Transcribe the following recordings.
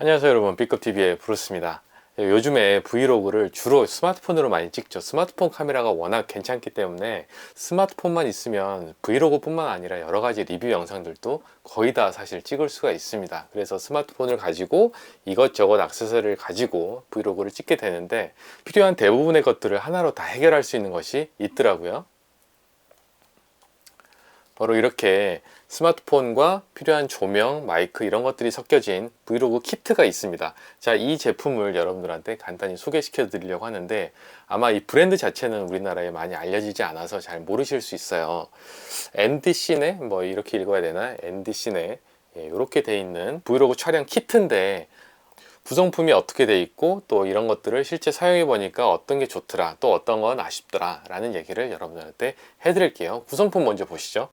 안녕하세요 여러분. B급TV의 브루스입니다. 요즘에 브이로그를 주로 스마트폰으로 많이 찍죠. 스마트폰 카메라가 워낙 괜찮기 때문에 스마트폰만 있으면 브이로그 뿐만 아니라 여러 가지 리뷰 영상들도 거의 다 사실 찍을 수가 있습니다. 그래서 스마트폰을 가지고 이것저것 액세서리를 가지고 브이로그를 찍게 되는데 필요한 대부분의 것들을 하나로 다 해결할 수 있는 것이 있더라고요 바로 이렇게 스마트폰과 필요한 조명, 마이크 이런 것들이 섞여진 브이로그 키트가 있습니다. 자, 이 제품을 여러분들한테 간단히 소개시켜 드리려고 하는데 아마 이 브랜드 자체는 우리나라에 많이 알려지지 않아서 잘 모르실 수 있어요. NDC네 뭐 이렇게 읽어야 되나? NDC네 예, 이렇게 돼 있는 브이로그 촬영 키트인데 구성품이 어떻게 돼 있고 또 이런 것들을 실제 사용해 보니까 어떤 게 좋더라 또 어떤 건 아쉽더라 라는 얘기를 여러분들한테 해드릴게요 구성품 먼저 보시죠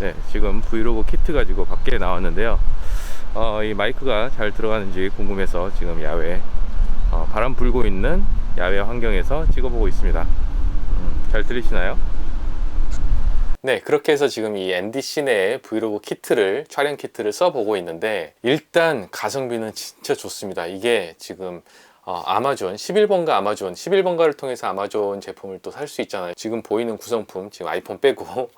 네, 지금 브이로그 키트 가지고 밖에 나왔는데요. 어, 이 마이크가 잘 들어가는지 궁금해서 지금 야외 어, 바람 불고 있는 야외 환경에서 찍어보고 있습니다. 음, 잘 들리시나요? 네, 그렇게 해서 지금 이 ND 시내의 브이로그 키트를 촬영 키트를 써보고 있는데 일단 가성비는 진짜 좋습니다. 이게 지금 어, 아마존 11번가 아마존 11번가를 통해서 아마존 제품을 또 살 수 있잖아요. 지금 보이는 구성품 지금 아이폰 빼고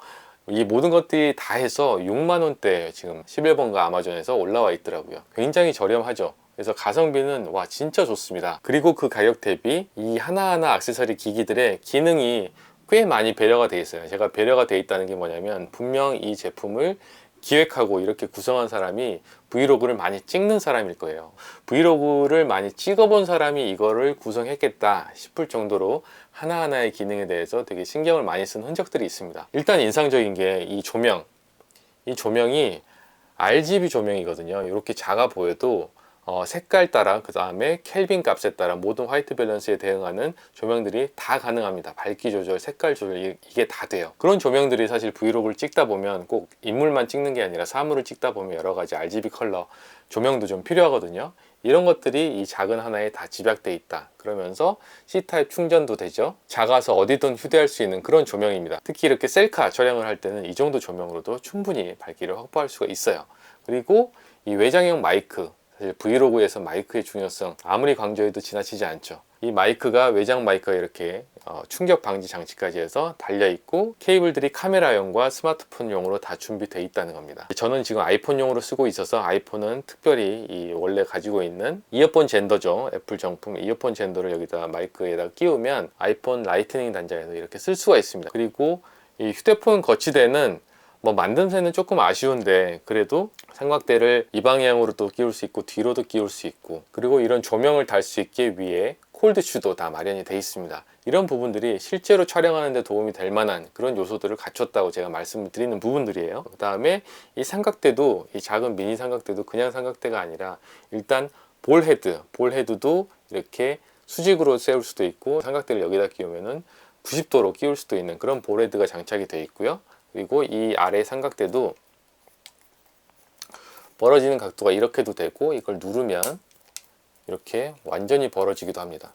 이 모든 것들이 다 해서 6만 원대 지금 11번가 아마존에서 올라와 있더라고요. 굉장히 저렴하죠. 그래서 가성비는 와 진짜 좋습니다. 그리고 그 가격 대비 이 하나하나 액세서리 기기들의 기능이 꽤 많이 배려가 되어 있어요. 제가 배려가 되어 있다는 게 뭐냐면 분명 이 제품을 기획하고 이렇게 구성한 사람이 브이로그를 많이 찍는 사람일 거예요. 브이로그를 많이 찍어본 사람이 이거를 구성했겠다 싶을 정도로 하나하나의 기능에 대해서 되게 신경을 많이 쓴 흔적들이 있습니다. 일단 인상적인 게 이 조명. 이 조명이 RGB 조명이거든요. 이렇게 작아 보여도 어, 색깔 따라 그 다음에 켈빈 값에 따라 모든 화이트 밸런스에 대응하는 조명들이 다 가능합니다. 밝기 조절, 색깔 조절 이- 이게 다 돼요. 그런 조명들이 사실 브이로그를 찍다 보면 꼭 인물만 찍는 게 아니라 사물을 찍다 보면 여러 가지 RGB 컬러 조명도 좀 필요하거든요. 이런 것들이 이 작은 하나에 다 집약돼 있다. 그러면서 C타입 충전도 되죠. 작아서 어디든 휴대할 수 있는 그런 조명입니다. 특히 이렇게 셀카 촬영을 할 때는 이 정도 조명으로도 충분히 밝기를 확보할 수가 있어요. 그리고 이 외장형 마이크 사실 브이로그에서 마이크의 중요성 아무리 강조해도 지나치지 않죠. 이 마이크가 외장 마이크가 이렇게 어, 충격 방지 장치까지 해서 달려 있고 케이블들이 카메라용과 스마트폰용으로 다 준비되어 있다는 겁니다. 저는 지금 아이폰용으로 쓰고 있어서 아이폰은 특별히 이 원래 가지고 있는 이어폰 젠더죠. 애플 정품 이어폰 젠더를 여기다 마이크에다 끼우면 아이폰 라이트닝 단자에서 이렇게 쓸 수가 있습니다. 그리고 이 휴대폰 거치대는 뭐 만듦새는 조금 아쉬운데 그래도 삼각대를 이 방향으로도 끼울 수 있고 뒤로도 끼울 수 있고 그리고 이런 조명을 달 수 있게 위에 콜드 슈도 다 마련이 되어 있습니다. 이런 부분들이 실제로 촬영하는 데 도움이 될 만한 그런 요소들을 갖췄다고 제가 말씀을 드리는 부분들이에요. 그 다음에 이 삼각대도 이 작은 미니 삼각대도 그냥 삼각대가 아니라 일단 볼 헤드, 볼 헤드도 이렇게 수직으로 세울 수도 있고 삼각대를 여기다 끼우면은 90도로 끼울 수도 있는 그런 볼 헤드가 장착이 되어 있고요. 그리고 이 아래 삼각대도 벌어지는 각도가 이렇게도 되고 이걸 누르면 이렇게 완전히 벌어지기도 합니다.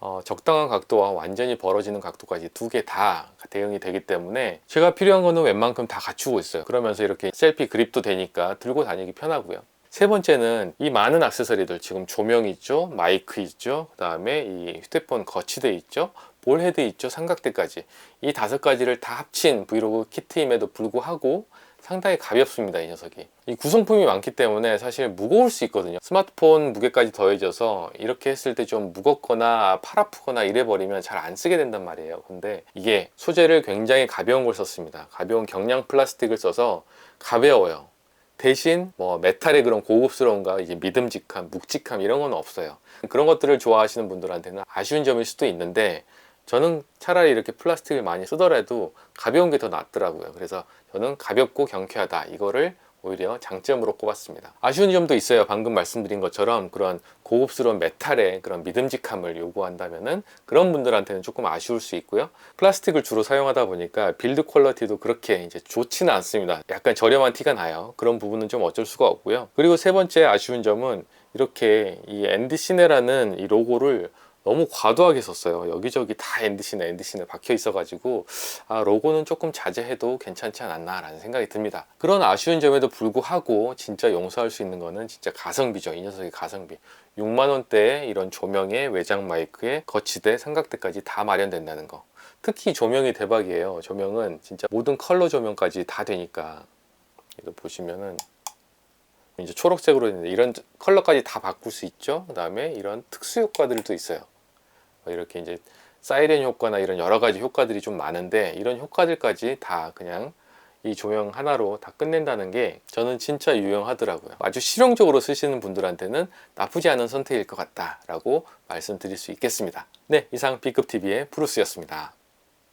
어, 적당한 각도와 완전히 벌어지는 각도까지 두 개 다 대응이 되기 때문에 제가 필요한 거는 웬만큼 다 갖추고 있어요. 그러면서 이렇게 셀피 그립도 되니까 들고 다니기 편하고요. 세 번째는 이 많은 액세서리들 지금 조명 있죠, 마이크 있죠, 그 다음에 이 휴대폰 거치대 있죠, 볼헤드 있죠, 삼각대까지. 이 다섯 가지를 다 합친 브이로그 키트임에도 불구하고 상당히 가볍습니다 이 녀석이. 이 구성품이 많기 때문에 사실 무거울 수 있거든요. 스마트폰 무게까지 더해져서 이렇게 했을 때 좀 무겁거나 팔 아프거나 이래 버리면 잘 안 쓰게 된단 말이에요. 근데 이게 소재를 굉장히 가벼운 걸 썼습니다. 가벼운 경량 플라스틱을 써서 가벼워요. 대신 뭐 메탈의 그런 고급스러움과 이제 믿음직함, 묵직함 이런 건 없어요. 그런 것들을 좋아하시는 분들한테는 아쉬운 점일 수도 있는데 저는 차라리 이렇게 플라스틱을 많이 쓰더라도 가벼운 게 더 낫더라고요. 그래서 저는 가볍고 경쾌하다 이거를 오히려 장점으로 꼽았습니다. 아쉬운 점도 있어요. 방금 말씀드린 것처럼 그런 고급스러운 메탈의 그런 믿음직함을 요구한다면은 그런 분들한테는 조금 아쉬울 수 있고요. 플라스틱을 주로 사용하다 보니까 빌드 퀄리티도 그렇게 이제 좋지는 않습니다. 약간 저렴한 티가 나요. 그런 부분은 좀 어쩔 수가 없고요. 그리고 세 번째 아쉬운 점은 이렇게 이 앤디 시네라는 이 로고를 너무 과도하게 썼어요. 여기저기 다 엔드시네, 엔드시네 박혀 있어가지고, 아, 로고는 조금 자제해도 괜찮지 않았나라는 생각이 듭니다. 그런 아쉬운 점에도 불구하고, 진짜 용서할 수 있는 거는 진짜 가성비죠. 이 녀석의 가성비. 6만 원대에 이런 조명에 외장 마이크에 거치대, 삼각대까지 다 마련된다는 거. 특히 조명이 대박이에요. 조명은 진짜 모든 컬러 조명까지 다 되니까. 이거 보시면은, 이제 초록색으로 있는데 이런 컬러까지 다 바꿀 수 있죠. 그 다음에 이런 특수 효과들도 있어요. 뭐 이렇게 이제 사이렌 효과나 이런 여러 가지 효과들이 좀 많은데 이런 효과들까지 다 그냥 이 조명 하나로 다 끝낸다는 게 저는 진짜 유용하더라고요. 아주 실용적으로 쓰시는 분들한테는 나쁘지 않은 선택일 것 같다라고 말씀드릴 수 있겠습니다. 네, 이상 B급 TV의 브루스였습니다.